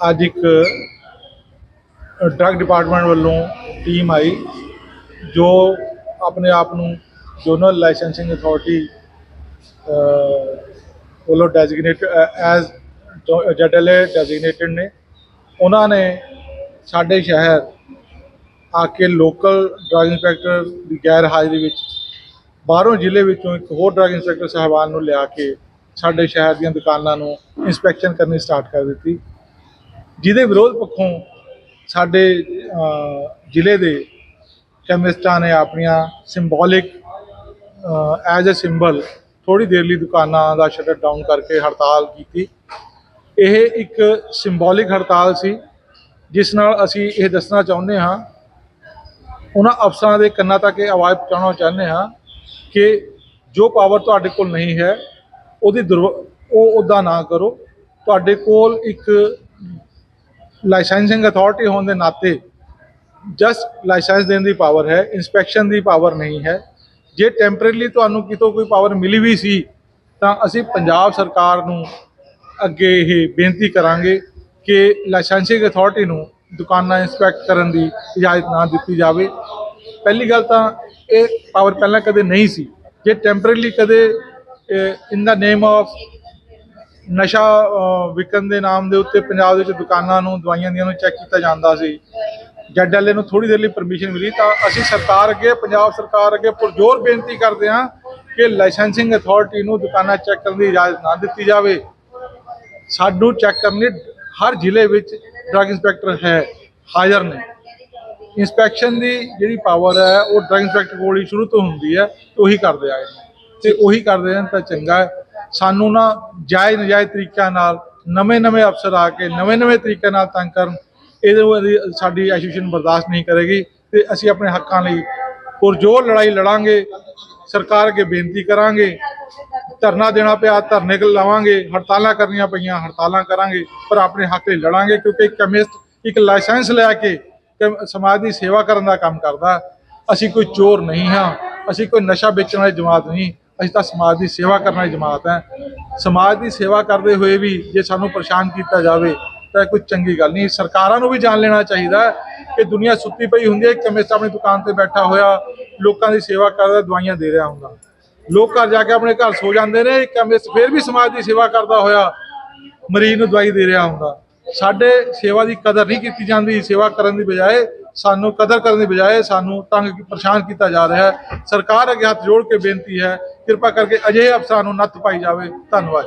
ਅੱਜ ਇੱਕ drug department ਵੱਲੋਂ ਟੀਮ ਆਈ, ਜੋ ਆਪਣੇ ਆਪ ਨੂੰ ਜ਼ੋਨਲ ਲਾਇਸੈਂਸਿੰਗ ਅਥਾਰਟੀ ਵੱਲੋਂ ਡੈਜ਼ਿਗਨੇਟ ਐਜ਼ ਜੈਡਐਲਏ ਡੈਜ਼ਿਗਨੇਟਡ ਨੇ, ਉਹਨਾਂ ਨੇ ਸਾਡੇ ਸ਼ਹਿਰ ਆ ਕੇ ਲੋਕਲ ਡਰੱਗ ਇੰਸਪੈਕਟਰ ਦੀ ਗੈਰ ਹਾਜ਼ਰੀ ਵਿੱਚ ਬਾਹਰੋਂ ਜ਼ਿਲ੍ਹੇ ਵਿੱਚੋਂ ਇੱਕ ਹੋਰ ਡਰੱਗ ਇੰਸਪੈਕਟਰ ਸਾਹਿਬਾਨ ਨੂੰ ਲਿਆ ਕੇ ਸਾਡੇ ਸ਼ਹਿਰ ਦੀਆਂ ਦੁਕਾਨਾਂ ਨੂੰ ਇਨਸਪੈਕਸ਼ਨ ਕਰਨੀ ਸਟਾਰਟ ਕਰ ਦਿੱਤੀ। ਜਿਹਦੇ ਵਿਰੋਧ ਪੱਖੋਂ ਸਾਡੇ ਜ਼ਿਲ੍ਹੇ ਦੇ ਕੈਮਿਸਟਾਂ ਨੇ ਆਪਣੀਆਂ ਸਿੰਬੋਲਿਕ ਐਜ਼ ਅ ਸਿੰਬਲ ਥੋੜੀ ਦੇਰ ਲਈ ਦੁਕਾਨਾਂ ਦਾ ਸ਼ਟਰ ਡਾਊਨ ਕਰਕੇ ਹੜਤਾਲ ਕੀਤੀ। ਇਹ ਇੱਕ ਸਿੰਬੋਲਿਕ ਹੜਤਾਲ ਸੀ, ਜਿਸ ਨਾਲ ਅਸੀਂ ਇਹ ਦੱਸਣਾ ਚਾਹੁੰਦੇ ਹਾਂ, ਉਹਨਾਂ ਅਫਸਰਾਂ ਦੇ ਕੰਨਾਂ ਤੱਕ ਇਹ ਆਵਾਜ਼ ਪਹੁੰਚਾਉਣਾ ਚਾਹੁੰਦੇ ਹਾਂ ਕਿ ਜੋ ਪਾਵਰ ਤੁਹਾਡੇ ਕੋਲ ਨਹੀਂ ਹੈ, ਉਹਦੀ ਦੁਰਵ, ਉਹ ਉਹਦਾ ਨਾ ਕਰੋ। ਤੁਹਾਡੇ ਕੋਲ ਇੱਕ ਲਾਇਸੈਂਸਿੰਗ ਅਥਾਰਟੀ ਹੋਣ ਦੇ ਨਾਤੇ ਜਸਟ ਲਾਇਸੈਂਸ ਦੇਣ ਦੀ ਪਾਵਰ ਹੈ ਇਨਸਪੈਕਸ਼ਨ ਦੀ ਪਾਵਰ ਨਹੀਂ ਹੈ। ਜੇ ਟੈਂਪਰੇਰੀ ਤੁਹਾਨੂੰ ਕਿਤੋਂ ਕੋਈ ਪਾਵਰ ਮਿਲੀ ਵੀ ਸੀ, ਤਾਂ ਅਸੀਂ ਪੰਜਾਬ ਸਰਕਾਰ ਨੂੰ ਅੱਗੇ ਇਹ ਬੇਨਤੀ ਕਰਾਂਗੇ ਕਿ ਲਾਇਸੈਂਸਿੰਗ ਅਥਾਰਟੀ ਨੂੰ ਦੁਕਾਨਾਂ ਇਨਸਪੈਕਟ ਕਰਨ ਦੀ ਇਜਾਜ਼ਤ ਨਾ ਦਿੱਤੀ ਜਾਵੇ। ਪਹਿਲੀ ਗੱਲ ਤਾਂ ਇਹ ਪਾਵਰ ਪਹਿਲਾਂ ਕਦੇ ਨਹੀਂ ਸੀ। ਜੇ ਟੈਂਪਰੇਰੀ ਕਦੇ ਇਨ ਦਾ ਨੇਮ ਆਫ ਨਸ਼ਾ ਵਿਕਣ ਦੇ ਨਾਮ ਦੇ ਉੱਤੇ ਪੰਜਾਬ ਦੇ ਵਿੱਚ ਦੁਕਾਨਾਂ ਨੂੰ, ਦਵਾਈਆਂ ਦੀਆਂ ਨੂੰ ਚੈੱਕ ਕੀਤਾ ਜਾਂਦਾ ਸੀ। ਜੱਜ ਵਾਲੇ ਨੂੰ ਥੋੜੀ ਦੇਰ ਲਈ ਪਰਮਿਸ਼ਨ ਮਿਲੀ ਤਾਂ ਅਸੀਂ ਸਰਕਾਰ ਅੱਗੇ, ਪੰਜਾਬ ਸਰਕਾਰ ਅੱਗੇ ਪੁਰਜ਼ੋਰ ਬੇਨਤੀ ਕਰਦੇ ਹਾਂ ਕਿ ਲਾਇਸੈਂਸਿੰਗ ਅਥਾਰਟੀ ਨੂੰ ਦੁਕਾਨਾਂ ਚੈੱਕ ਕਰਨ ਦੀ ਇਜਾਜ਼ਤ ਨਾ ਦਿੱਤੀ ਜਾਵੇ। ਸਾਨੂੰ ਚੈੱਕ ਕਰਨ ਲਈ ਹਰ ਜ਼ਿਲ੍ਹੇ ਵਿੱਚ ਡਰੱਗ ਇੰਸਪੈਕਟਰ ਹੈ, ਹਾਜ਼ਰ ਨੇ। ਇੰਸਪੈਕਸ਼ਨ ਦੀ ਜਿਹੜੀ ਪਾਵਰ ਹੈ, ਉਹ ਡਰੱਗ ਇੰਸਪੈਕਟਰ ਕੋਲ ਹੀ ਸ਼ੁਰੂ ਤੋਂ ਹੁੰਦੀ ਹੈ ਤੇ ਉਹੀ ਕਰਦੇ ਆਏ ਨੇ। ਤੇ ਉਹੀ ਕਰਦੇ ਹਨ ਤਾਂ ਚੰਗਾ ਹੈ। ਸਾਨੂੰ ਨਾ ਜਾਇਜ਼ ਨਜਾਇਜ਼ ਤਰੀਕਿਆਂ ਨਾਲ ਨਵੇਂ-ਨਵੇਂ ਅਫਸਰ ਆ ਕੇ ਨਵੇਂ-ਨਵੇਂ ਤਰੀਕੇ ਨਾਲ ਤੰਗ ਕਰਨ, ਇਹਦੇ ਵਾਲੀ ਸਾਡੀ ਐਸੋਸੀਏਸ਼ਨ ਬਰਦਾਸ਼ਤ ਨਹੀਂ ਕਰੇਗੀ ਤੇ ਅਸੀਂ ਆਪਣੇ ਹੱਕਾਂ ਲਈ ਪੁਰਜੋਰ ਲੜਾਈ ਲੜਾਂਗੇ, ਸਰਕਾਰ ਅੱਗੇ ਬੇਨਤੀ ਕਰਾਂਗੇ, ਧਰਨਾ ਦੇਣਾ ਪਿਆ, ਧਰਨੇ ਲਾਵਾਂਗੇ, ਹੜਤਾਲਾਂ ਕਰਨੀਆਂ ਪਈਆਂ, ਹੜਤਾਲਾਂ ਕਰਾਂਗੇ, ਪਰ ਆਪਣੇ ਹੱਕ ਲਈ ਲੜਾਂਗੇ ਕਿਉਂਕਿ ਇੱਕ ਕੈਮਿਸਟ, ਇੱਕ ਲਾਇਸੈਂਸ ਲੈ ਕੇ ਕੈਮ- ਸਮਾਜ ਦੀ ਸੇਵਾ ਕਰਨ ਦਾ ਕੰਮ ਕਰਦਾ। ਅਸੀਂ ਕੋਈ ਚੋਰ ਨਹੀਂ ਹਾਂ, ਅਸੀਂ ਕੋਈ ਨਸ਼ਾ ਵੇਚਣ ਵਾਲੀ ਜਮਾਤ ਨਹੀਂ ਅਸੀਂ ਤਾਂ ਸਮਾਜ ਦੀ ਸੇਵਾ ਕਰਨ ਵਾਲੀ ਜਮਾਤ ਹੈ। ਸਮਾਜ ਦੀ ਸੇਵਾ ਕਰਦੇ ਹੋਏ ਵੀ ਜੇ ਸਾਨੂੰ ਪਰੇਸ਼ਾਨ ਕੀਤਾ ਜਾਵੇ, ਤਾਂ ਇਹ ਕੋਈ ਚੰਗੀ ਗੱਲ ਨਹੀਂ। ਸਰਕਾਰਾਂ ਨੂੰ ਵੀ ਜਾਣ ਲੈਣਾ ਚਾਹੀਦਾ ਕਿ ਦੁਨੀਆ ਸੁੱਤੀ ਪਈ ਹੁੰਦੀ ਹੈ ਕੈਮਿਸਟ ਆਪਣੀ ਦੁਕਾਨ ਤੇ ਬੈਠਾ ਹੋਇਆ, ਲੋਕਾਂ ਦੀ ਸੇਵਾ ਕਰਦਾ, ਦਵਾਈਆਂ ਦੇ ਰਿਹਾ ਹੁੰਦਾ। ਲੋਕ ਘਰ ਜਾ ਕੇ ਆਪਣੇ ਘਰ ਸੋ ਜਾਂਦੇ ਨੇ ਕੈਮਿਸਟ ਫਿਰ ਵੀ ਸਮਾਜ ਦੀ ਸੇਵਾ ਕਰਦਾ ਹੋਇਆ, ਮਰੀਜ਼ ਨੂੰ ਦਵਾਈ ਦੇ ਰਿਹਾ ਹੁੰਦਾ। ਸਾਡੇ ਸੇਵਾ ਦੀ ਕਦਰ ਨਹੀਂ ਕੀਤੀ ਜਾਂਦੀ, ਸੇਵਾ ਕਰਨ ਦੀ ਬਜਾਏ ਸਾਨੂੰ ਕਦਰ ਕਰਨ ਦੀ ਬਜਾਏ ਸਾਨੂੰ ਤੰਗ ਪਰੇਸ਼ਾਨ ਕੀਤਾ ਜਾ ਰਿਹਾ ਹੈ। ਸਰਕਾਰ ਅੱਗੇ ਹੱਥ ਜੋੜ ਕੇ ਬੇਨਤੀ ਹੈ, ਕਿਰਪਾ ਕਰਕੇ ਅਜਿਹੇ ਅਫਸਰਾਂ ਨੂੰ ਨੱਥ ਪਾਈ ਜਾਵੇ। ਧੰਨਵਾਦ।